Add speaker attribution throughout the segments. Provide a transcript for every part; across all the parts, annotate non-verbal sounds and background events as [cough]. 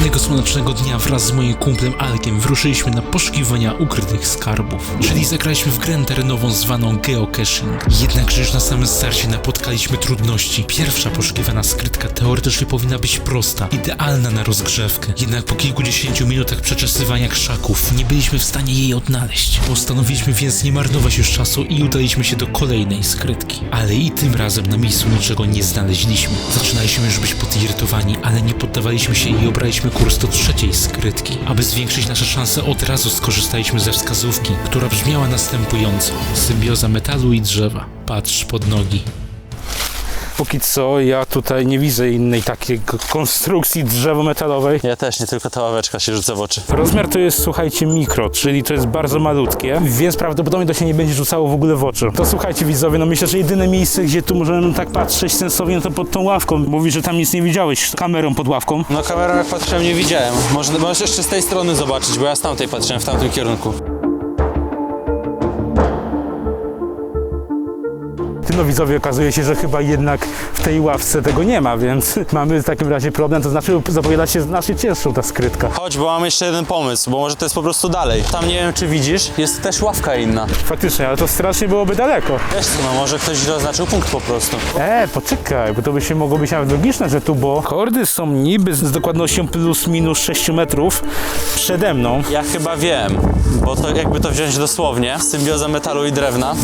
Speaker 1: Pewnego słonecznego dnia wraz z moim kumplem Alkiem wyruszyliśmy na poszukiwania ukrytych skarbów, czyli zagraliśmy w grę terenową zwaną geocaching. Jednakże już na samym starcie napotkaliśmy trudności. Pierwsza poszukiwana skrytka teoretycznie powinna być prosta, idealna na rozgrzewkę. Jednak po kilkudziesięciu minutach przeczesywania krzaków nie byliśmy w stanie jej odnaleźć. Postanowiliśmy więc nie marnować już czasu i udaliśmy się do kolejnej skrytki. Ale i tym razem na miejscu niczego nie znaleźliśmy. Zaczynaliśmy już być podirytowani, ale nie poddawaliśmy się i obraliśmy kurs do trzeciej skrytki. Aby zwiększyć nasze szanse, od razu skorzystaliśmy ze wskazówki, która brzmiała następująco. Symbioza metalu i drzewa. Patrz pod nogi.
Speaker 2: Póki co ja tutaj nie widzę innej takiej konstrukcji drzewo-metalowej.
Speaker 3: Ja też, nie tylko ta ławeczka się rzuca w oczy.
Speaker 2: Rozmiar to jest, słuchajcie, mikro, czyli to jest bardzo malutkie, więc prawdopodobnie to się nie będzie rzucało w ogóle w oczy. To słuchajcie widzowie, no myślę, że jedyne miejsce, gdzie tu możemy tak patrzeć sensownie, no to pod tą ławką. Mówi, że tam nic nie widziałeś kamerą pod ławką.
Speaker 3: No kamerą jak patrzyłem nie widziałem. Może możesz jeszcze z tej strony zobaczyć, bo ja z tamtej patrzyłem w tamtym kierunku.
Speaker 2: No widzowie, okazuje się, że chyba jednak w tej ławce tego nie ma, więc [laughs] mamy w takim razie problem, to znaczy zapowiada się znacznie cięższą ta skrytka.
Speaker 3: Chodź, bo mam jeszcze jeden pomysł, bo może to jest po prostu dalej. Tam nie wiem czy widzisz, jest też ławka inna.
Speaker 2: Faktycznie, ale to strasznie byłoby daleko.
Speaker 3: Wiesz co, no może ktoś źle oznaczył punkt po prostu.
Speaker 2: E, poczekaj, bo to by się mogło być nawet logiczne, że tu, bo kordy są niby z dokładnością plus minus 6 metrów przede mną.
Speaker 3: Ja chyba wiem, bo to jakby to wziąć dosłownie, symbioza metalu i drewna,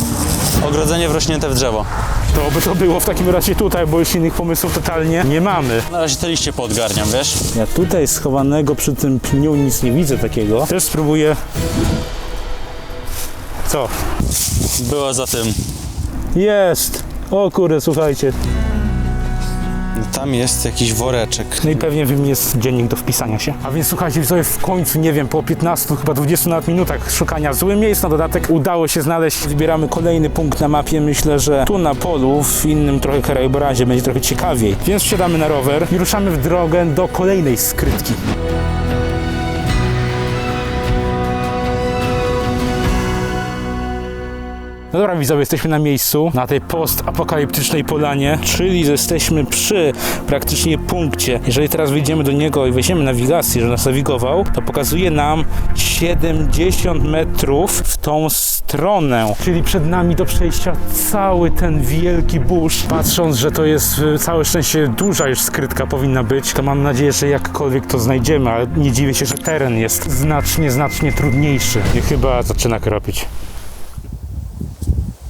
Speaker 3: ogrodzenie wrośnięte w drzewo.
Speaker 2: To by to było w takim razie tutaj, bo już innych pomysłów totalnie nie mamy.
Speaker 3: Na razie te liście poodgarniam, wiesz?
Speaker 2: Ja tutaj schowanego przy tym pniu nic nie widzę takiego. Też spróbuję... Co?
Speaker 3: Było za tym.
Speaker 2: Jest! O kurde, słuchajcie.
Speaker 3: Tam jest jakiś woreczek.
Speaker 2: No i pewnie w nim jest dziennik do wpisania się. A więc słuchajcie, widzowie, w końcu, nie wiem, po 15, chyba 20 nawet minutach szukania złych miejsc na dodatek udało się znaleźć. Wybieramy kolejny punkt na mapie. Myślę, że tu na polu, w innym trochę krajobrazie będzie trochę ciekawiej. Więc wsiadamy na rower i ruszamy w drogę do kolejnej skrytki. No dobra widzowie, jesteśmy na miejscu, na tej postapokaliptycznej polanie, czyli jesteśmy przy praktycznie punkcie. Jeżeli teraz wyjdziemy do niego i weźmiemy nawigację, że nas nawigował, to pokazuje nam 70 metrów w tą stronę. Czyli przed nami do przejścia cały ten wielki burz. Patrząc, że to jest y, całe szczęście duża już skrytka powinna być, to mam nadzieję, że jakkolwiek to znajdziemy, ale nie dziwię się, że teren jest znacznie, znacznie trudniejszy. I chyba zaczyna kropić.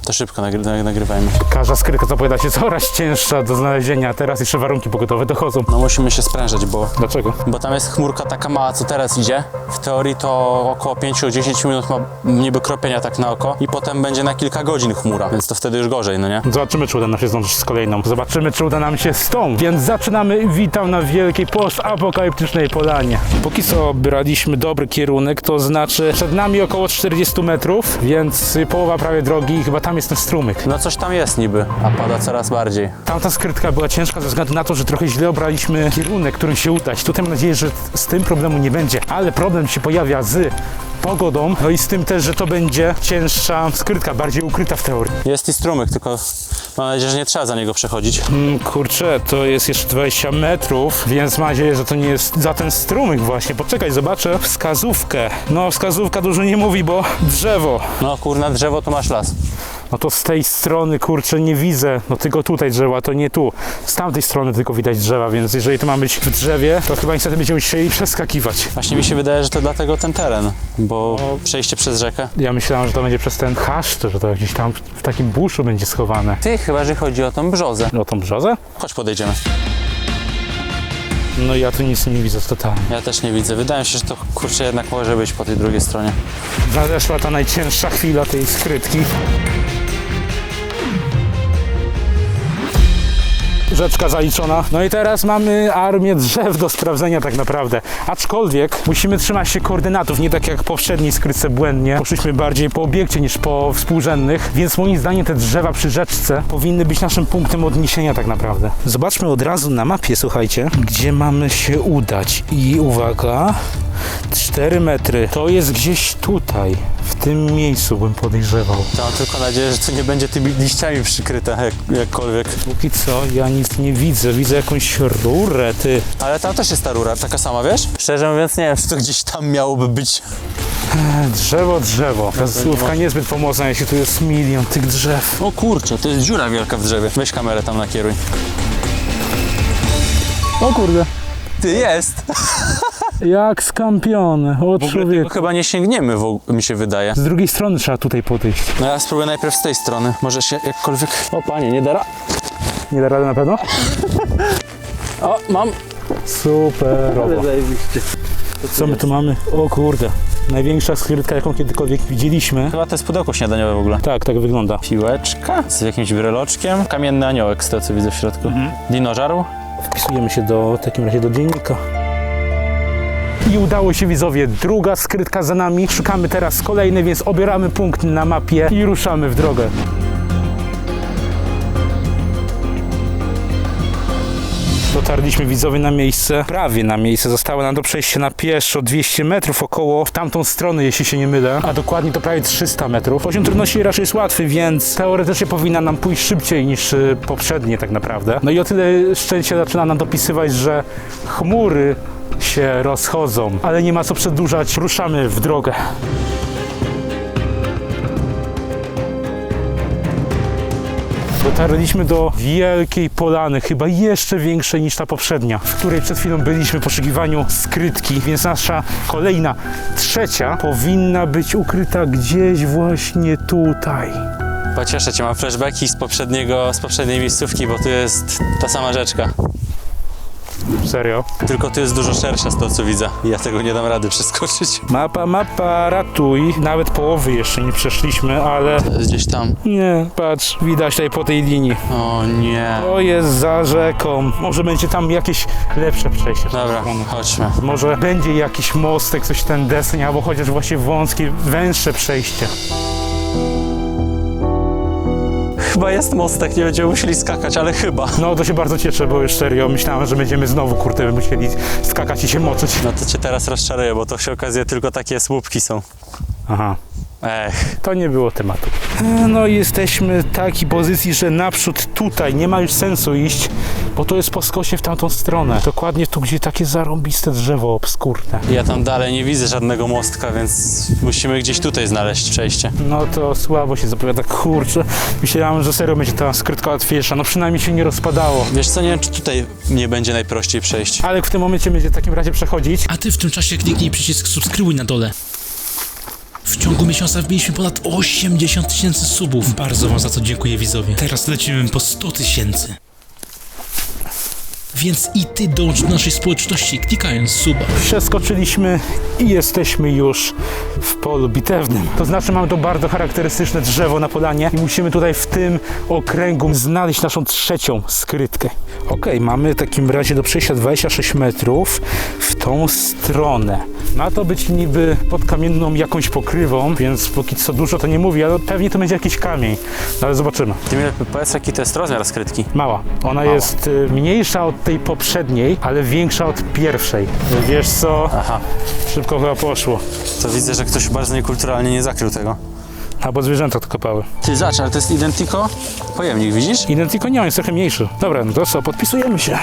Speaker 3: To szybko nagry nag- nagrywajmy.
Speaker 2: Każda skrytka zapowiada się coraz cięższa do znalezienia, teraz jeszcze warunki pogodowe dochodzą.
Speaker 3: No musimy się sprężać, bo,
Speaker 2: Dlaczego?
Speaker 3: bo tam jest chmurka taka mała, co teraz idzie. W teorii to około 5-10 minut ma niby kropienia tak na oko i potem będzie na kilka godzin chmura, więc to wtedy już gorzej, no nie?
Speaker 2: Zobaczymy, czy uda nam się zdążyć z kolejną. Zobaczymy, czy uda nam się z tą. Więc zaczynamy. Witam na wielkiej postapokaliptycznej polanie. Póki co braliśmy dobry kierunek, to znaczy przed nami około 40 metrów, więc połowa prawie drogi i chyba tam jest ten strumyk.
Speaker 3: No coś tam jest niby, a pada coraz bardziej.
Speaker 2: Tamta skrytka była ciężka ze względu na to, że trochę źle obraliśmy kierunek, którym się udać. Tutaj mam nadzieję, że z tym problemu nie będzie, ale problem się pojawia z pogodą, no i z tym też, że to będzie cięższa skrytka, bardziej ukryta w teorii.
Speaker 3: Jest i strumyk, tylko mam nadzieję, że nie trzeba za niego przechodzić.
Speaker 2: Mm, Kurczę, to jest jeszcze 20 metrów, więc mam nadzieję, że to nie jest za ten strumyk właśnie. Poczekaj, zobaczę wskazówkę. No, wskazówka dużo nie mówi, bo drzewo.
Speaker 3: No kurna, drzewo to masz las.
Speaker 2: No to z tej strony, kurczę, nie widzę. No tylko tutaj drzewa, to nie tu. Z tamtej strony tylko widać drzewa, więc jeżeli to ma być w drzewie, to chyba niestety będziemy musieli przeskakiwać.
Speaker 3: Właśnie mi się wydaje, że to dlatego ten teren, bo przejście przez rzekę.
Speaker 2: Ja myślałem, że to będzie przez ten haszcz, że to gdzieś tam w takim buszu będzie schowane.
Speaker 3: Ty, chyba, że chodzi o tą brzozę.
Speaker 2: O tą brzozę?
Speaker 3: Chodź podejdziemy.
Speaker 2: No ja tu nic nie widzę totalnie.
Speaker 3: Ja też nie widzę. Wydaje mi się, że to kurczę jednak może być po tej drugiej stronie.
Speaker 2: Nadeszła ta najcięższa chwila tej skrytki. Rzeczka zaliczona. No i teraz mamy armię drzew do sprawdzenia tak naprawdę. Aczkolwiek musimy trzymać się koordynatów, nie tak jak w poprzedniej skrytce błędnie. Poszliśmy bardziej po obiekcie niż po współrzędnych, więc moim zdaniem te drzewa przy rzeczce powinny być naszym punktem odniesienia tak naprawdę. Zobaczmy od razu na mapie, słuchajcie, gdzie mamy się udać. I uwaga, 4 metry. To jest gdzieś tutaj, w tym miejscu bym podejrzewał.
Speaker 3: To mam tylko nadzieję, że to nie będzie tymi liściami przykryte jak, jakkolwiek.
Speaker 2: Póki co ja nic nie widzę, widzę jakąś rurę, ty.
Speaker 3: Ale tam też jest ta rura, taka sama, wiesz? Szczerze mówiąc, nie wiem, czy to gdzieś tam miałoby być.
Speaker 2: Drzewo, drzewo. Ta słówka niezbyt pomocna, jeśli tu jest milion tych drzew.
Speaker 3: O kurczę, to jest dziura wielka w drzewie. Weź kamerę tam nakieruj.
Speaker 2: O kurde.
Speaker 3: Ty, jest! [laughs]
Speaker 2: Jak skampiony, o
Speaker 3: W ogóle tego
Speaker 2: człowieku.
Speaker 3: chyba nie sięgniemy, mi się wydaje.
Speaker 2: Z drugiej strony trzeba tutaj podejść.
Speaker 3: No ja spróbuję najpierw z tej strony. Może się jakkolwiek... O panie, nie da ra...
Speaker 2: Nie da rady na pewno? [laughs]
Speaker 3: O, mam.
Speaker 2: Super.
Speaker 3: zajebiście.
Speaker 2: Co my tu mamy? O kurde. Największa skrytka, jaką kiedykolwiek widzieliśmy.
Speaker 3: Chyba to jest pudełko śniadaniowe w ogóle.
Speaker 2: Tak, tak wygląda.
Speaker 3: Piłeczka z jakimś bryloczkiem. Kamienny aniołek z tego, co widzę w środku. Dinożaru.
Speaker 2: Wpisujemy się do, w takim razie do dziennika. I udało się widzowie, druga skrytka za nami. Szukamy teraz kolejnej, więc obieramy punkt na mapie i ruszamy w drogę. Dotarliśmy widzowie na miejsce, prawie na miejsce. Zostało nam do przejścia na pieszo 200 metrów około w tamtą stronę, jeśli się nie mylę, a dokładnie to prawie 300 metrów. Poziom trudności raczej jest łatwy, więc teoretycznie powinna nam pójść szybciej niż y, poprzednie tak naprawdę. No i o tyle szczęście zaczyna nam dopisywać, że chmury się rozchodzą, ale nie ma co przedłużać, ruszamy w drogę. Dotarliśmy do wielkiej polany, chyba jeszcze większej niż ta poprzednia, w której przed chwilą byliśmy w poszukiwaniu skrytki, więc nasza kolejna, trzecia, powinna być ukryta gdzieś właśnie tutaj.
Speaker 3: Pocieszę cię, mam flashbacki z poprzedniego, z poprzedniej miejscówki, bo tu jest ta sama rzeczka.
Speaker 2: Serio?
Speaker 3: Tylko tu jest dużo szersza z tego, co widzę. Ja tego nie dam rady przeskoczyć.
Speaker 2: Mapa, mapa, ratuj. Nawet połowy jeszcze nie przeszliśmy, ale
Speaker 3: To jest gdzieś tam.
Speaker 2: nie, patrz, widać tutaj po tej linii.
Speaker 3: O nie.
Speaker 2: To jest za rzeką. Może będzie tam jakieś lepsze przejście.
Speaker 3: Dobra, chodźmy.
Speaker 2: Może będzie jakiś mostek, coś ten deseń, albo chociaż właśnie wąskie, węższe przejście.
Speaker 3: Chyba jest mostek, nie będziemy musieli skakać, ale chyba.
Speaker 2: No to się bardzo cieszę, bo już serio myślałem, że będziemy znowu kurde musieli skakać i się moczyć.
Speaker 3: No to cię teraz rozczaruję, bo to się okazuje tylko takie słupki są.
Speaker 2: Aha.
Speaker 3: Ech.
Speaker 2: To nie było tematu. No jesteśmy w takiej pozycji, że naprzód tutaj nie ma już sensu iść, bo to jest po skosie w tamtą stronę. Dokładnie tu, gdzie takie zarąbiste drzewo obskurne.
Speaker 3: Ja tam dalej nie widzę żadnego mostka, więc musimy gdzieś tutaj znaleźć przejście.
Speaker 2: No to słabo się zapowiada, kurczę. Myślałem, że serio będzie ta skrytka łatwiejsza, no przynajmniej się nie rozpadało.
Speaker 3: Wiesz co, nie wiem, czy tutaj nie będzie najprościej przejść.
Speaker 2: Ale w tym momencie będzie w takim razie przechodzić.
Speaker 1: A ty w tym czasie kliknij przycisk subskrybuj na dole. W ciągu miesiąca wbiliśmy ponad 80 tysięcy subów. Bardzo wam za to dziękuję widzowie. Teraz lecimy po 100 tysięcy. Więc i ty dołącz do naszej społeczności klikając suba.
Speaker 2: Przeskoczyliśmy i jesteśmy już w polu bitewnym. To znaczy mamy to bardzo charakterystyczne drzewo na polanie i musimy tutaj w tym okręgu znaleźć naszą trzecią skrytkę. Okej, mamy w takim razie do przejścia 26 metrów w tą stronę. Ma to być niby pod kamienną jakąś pokrywą, więc póki co dużo to nie mówi, ale pewnie to będzie jakiś kamień. No ale zobaczymy.
Speaker 3: Ty mi lepiej powiedz, jaki to jest rozmiar skrytki.
Speaker 2: Mała. Ona jest y, mniejsza od tej poprzedniej, ale większa od pierwszej. Wiesz co?
Speaker 3: Aha,
Speaker 2: Szybko chyba poszło.
Speaker 3: to widzę, że ktoś bardzo niekulturalnie nie zakrył tego.
Speaker 2: Albo zwierzęta to kopały.
Speaker 3: Ty zacz, ale to jest Identico pojemnik, widzisz?
Speaker 2: Identico nie, on jest trochę mniejszy. Dobra, no to co, podpisujemy się.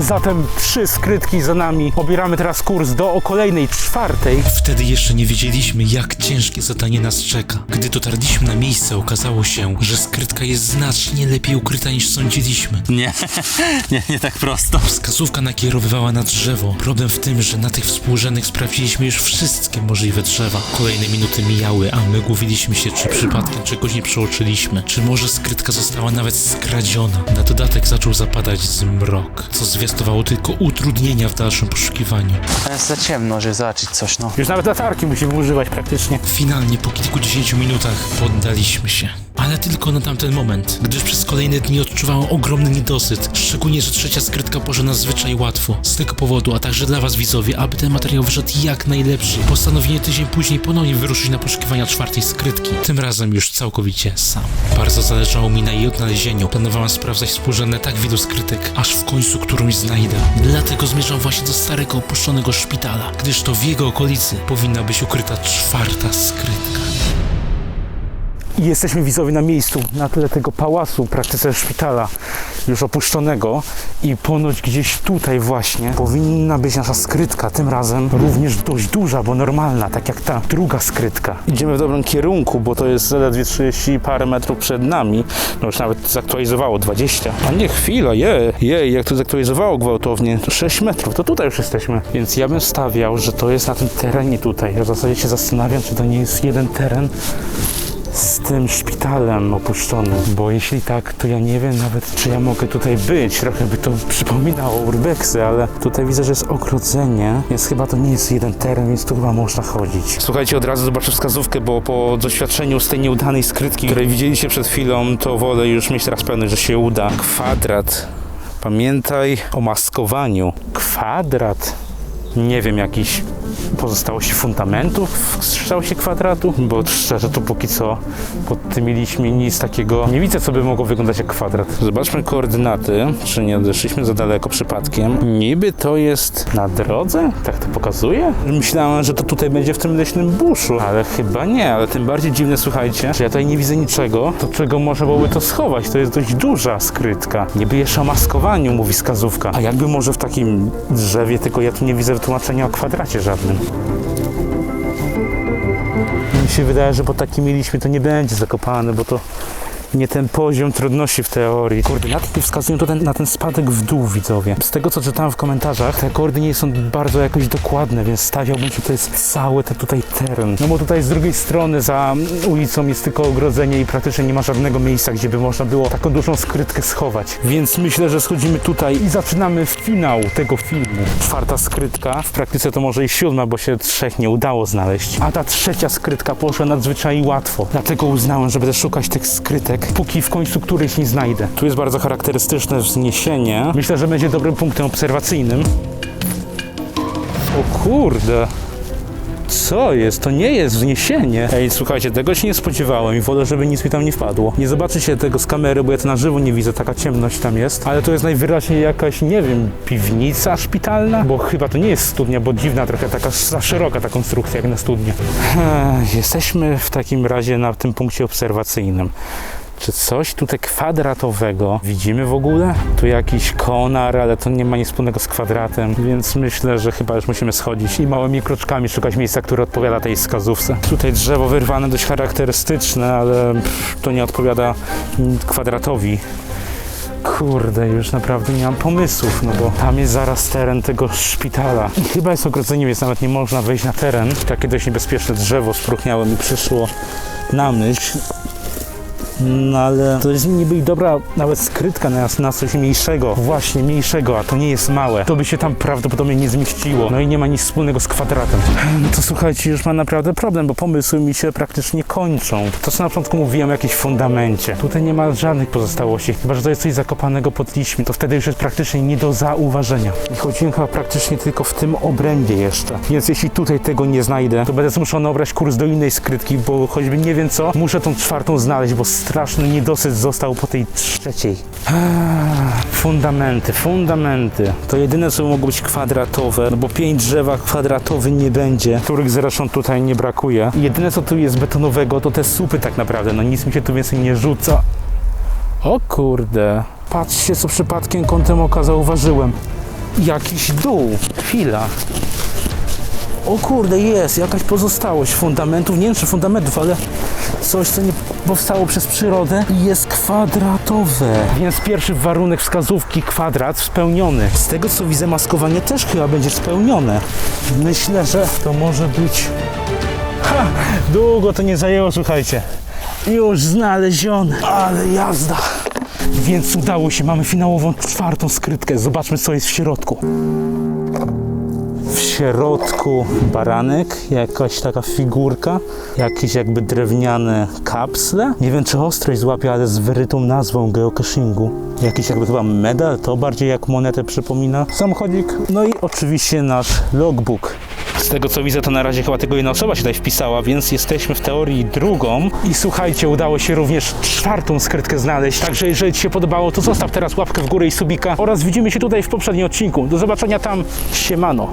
Speaker 2: Zatem trzy skrytki za nami. Obieramy teraz kurs do kolejnej, czwartej.
Speaker 1: Wtedy jeszcze nie wiedzieliśmy, jak ciężkie zadanie nas czeka. Gdy dotarliśmy na miejsce, okazało się, że skrytka jest znacznie lepiej ukryta niż sądziliśmy.
Speaker 3: Nie, [laughs] nie, nie tak prosto.
Speaker 1: Wskazówka nakierowywała na drzewo. Problem w tym, że na tych współrzędnych sprawdziliśmy już wszystkie możliwe drzewa. Kolejne minuty mijały, a my głowiliśmy się, czy przypadkiem czegoś nie przeoczyliśmy. Czy może skrytka została nawet skradziona. Na dodatek zaczął zapadać zmrok, co zwiastowało tylko utrudnienia w dalszym poszukiwaniu.
Speaker 3: To jest za ciemno, żeby zobaczyć coś, no.
Speaker 2: Już nawet latarki musimy używać praktycznie.
Speaker 1: Finalnie po kilkudziesięciu minutach poddaliśmy się. Ale tylko na tamten moment, gdyż przez kolejne dni odczuwałem ogromny niedosyt, szczególnie, że trzecia skrytka poszła nadzwyczaj łatwo. Z tego powodu, a także dla was widzowie, aby ten materiał wyszedł jak najlepszy, postanowiłem tydzień później ponownie wyruszyć na poszukiwania czwartej skrytki, tym razem już całkowicie sam. Bardzo zależało mi na jej odnalezieniu, planowałem sprawdzać współrzędne tak wielu skrytek, aż w końcu którąś znajdę. Dlatego zmierzam właśnie do starego opuszczonego szpitala, gdyż to w jego okolicy powinna być ukryta czwarta skrytka.
Speaker 2: I jesteśmy widzowie na miejscu, na tle tego pałacu, praktyce szpitala już opuszczonego i ponoć gdzieś tutaj właśnie powinna być nasza skrytka, tym razem również dość duża, bo normalna, tak jak ta druga skrytka. Idziemy w dobrym kierunku, bo to jest zaledwie 30 parę metrów przed nami, no już nawet zaktualizowało 20. A nie chwila, je, jej, jak to zaktualizowało gwałtownie, to 6 metrów, to tutaj już jesteśmy. Więc ja bym stawiał, że to jest na tym terenie tutaj. Ja w zasadzie się zastanawiam, czy to nie jest jeden teren, z tym szpitalem opuszczonym, bo jeśli tak, to ja nie wiem nawet, czy ja mogę tutaj być. Trochę by to przypominało urbexy, ale tutaj widzę, że jest ogrodzenie, więc chyba to nie jest jeden teren, więc tu chyba można chodzić. Słuchajcie, od razu zobaczę wskazówkę, bo po doświadczeniu z tej nieudanej skrytki, której widzieliście przed chwilą, to wolę już mieć teraz pewność, że się uda. Kwadrat. Pamiętaj o maskowaniu. Kwadrat. Nie wiem, jakiś pozostałości fundamentów w kształcie kwadratu, bo szczerze to póki co pod tymi liśćmi nic takiego nie widzę, co by mogło wyglądać jak kwadrat. Zobaczmy koordynaty, czy nie odeszliśmy za daleko przypadkiem. Niby to jest na drodze? Tak to pokazuje? Myślałem, że to tutaj będzie w tym leśnym buszu, ale chyba nie, ale tym bardziej dziwne, słuchajcie, że ja tutaj nie widzę niczego, to czego można byłoby to schować? To jest dość duża skrytka. Niby jeszcze o maskowaniu mówi wskazówka. A jakby może w takim drzewie, tylko ja tu nie widzę wytłumaczenia o kwadracie żadnym. Mi się wydaje, że po takim mieliśmy to nie będzie zakopane, bo to nie ten poziom trudności w teorii. Koordynaty wskazują to ten, na ten spadek w dół, widzowie. Z tego, co czytałem w komentarzach, te koordynaty są bardzo jakoś dokładne, więc stawiałbym, że to jest cały ten tutaj teren. No bo tutaj z drugiej strony za ulicą jest tylko ogrodzenie i praktycznie nie ma żadnego miejsca, gdzie by można było taką dużą skrytkę schować. Więc myślę, że schodzimy tutaj i zaczynamy finał tego filmu. Czwarta skrytka, w praktyce to może i siódma, bo się trzech nie udało znaleźć. A ta trzecia skrytka poszła nadzwyczaj łatwo. Dlatego uznałem, że będę szukać tych skrytek, póki w końcu któryś nie znajdę. Tu jest bardzo charakterystyczne wzniesienie. Myślę, że będzie dobrym punktem obserwacyjnym. O kurde. Co jest? To nie jest wzniesienie. Ej, słuchajcie, tego się nie spodziewałem i wolę, żeby nic mi tam nie wpadło. Nie zobaczycie tego z kamery, bo ja to na żywo nie widzę, taka ciemność tam jest. Ale to jest najwyraźniej jakaś, nie wiem, piwnica szpitalna? Bo chyba to nie jest studnia, bo dziwna trochę, taka za szeroka ta konstrukcja jak na studnię. Ech, Jesteśmy w takim razie na tym punkcie obserwacyjnym. Czy coś tutaj kwadratowego widzimy w ogóle? Tu jakiś konar, ale to nie ma nic wspólnego z kwadratem, więc myślę, że chyba już musimy schodzić i małymi kroczkami szukać miejsca, które odpowiada tej wskazówce. Tutaj drzewo wyrwane dość charakterystyczne, ale to nie odpowiada kwadratowi. Kurde, już naprawdę nie mam pomysłów, no bo tam jest zaraz teren tego szpitala. I chyba jest ogrodzenie, więc nawet nie można wejść na teren. Takie dość niebezpieczne drzewo spróchniałe mi przyszło na myśl. No ale to jest niby dobra nawet skrytka na, na coś mniejszego. Właśnie mniejszego, a to nie jest małe. To by się tam prawdopodobnie nie zmieściło. No i nie ma nic wspólnego z kwadratem. No to słuchajcie, już mam naprawdę problem, bo pomysły mi się praktycznie kończą. To co na początku mówiłem o jakimś fundamencie. Tutaj nie ma żadnych pozostałości. Chyba, że to jest coś zakopanego pod liśćmi, to wtedy już jest praktycznie nie do zauważenia. I chodziłem chyba praktycznie tylko w tym obrębie jeszcze. Więc jeśli tutaj tego nie znajdę, to będę zmuszony obrać kurs do innej skrytki, bo choćby nie wiem co, muszę tą czwartą znaleźć, bo straszny niedosyt został po tej trzeciej. Eee, Fundamenty, fundamenty. To jedyne, co mogło być kwadratowe, no bo pięć drzewa kwadratowy nie będzie, których zresztą tutaj nie brakuje. Jedyne, co tu jest betonowego, to te słupy tak naprawdę. No nic mi się tu więcej nie rzuca. O kurde. Patrzcie, co przypadkiem kątem oka zauważyłem. Jakiś dół. Chwila. O kurde, jest jakaś pozostałość fundamentów, nie wiem czy fundamentów, ale coś, co nie powstało przez przyrodę i jest kwadratowe. Więc pierwszy warunek wskazówki kwadrat spełniony. Z tego co widzę, maskowanie też chyba będzie spełnione. Myślę, że to może być... Ha! Długo to nie zajęło, słuchajcie. Już znaleziony, ale jazda. Więc udało się, mamy finałową czwartą skrytkę. Zobaczmy, co jest w środku. Środku baranek, jakaś taka figurka, jakieś jakby drewniane kapsle. Nie wiem, czy ostrość złapie, ale z wyrytą nazwą geocachingu. Jakiś jakby chyba medal, to bardziej jak monetę przypomina. Samochodzik, no i oczywiście nasz logbook. Z tego co widzę, to na razie chyba tylko jedna osoba się tutaj wpisała, więc jesteśmy w teorii drugą. I słuchajcie, udało się również czwartą skrytkę znaleźć. Także jeżeli Ci się podobało, to zostaw teraz łapkę w górę i subika. Oraz widzimy się tutaj w poprzednim odcinku. Do zobaczenia tam. Siemano.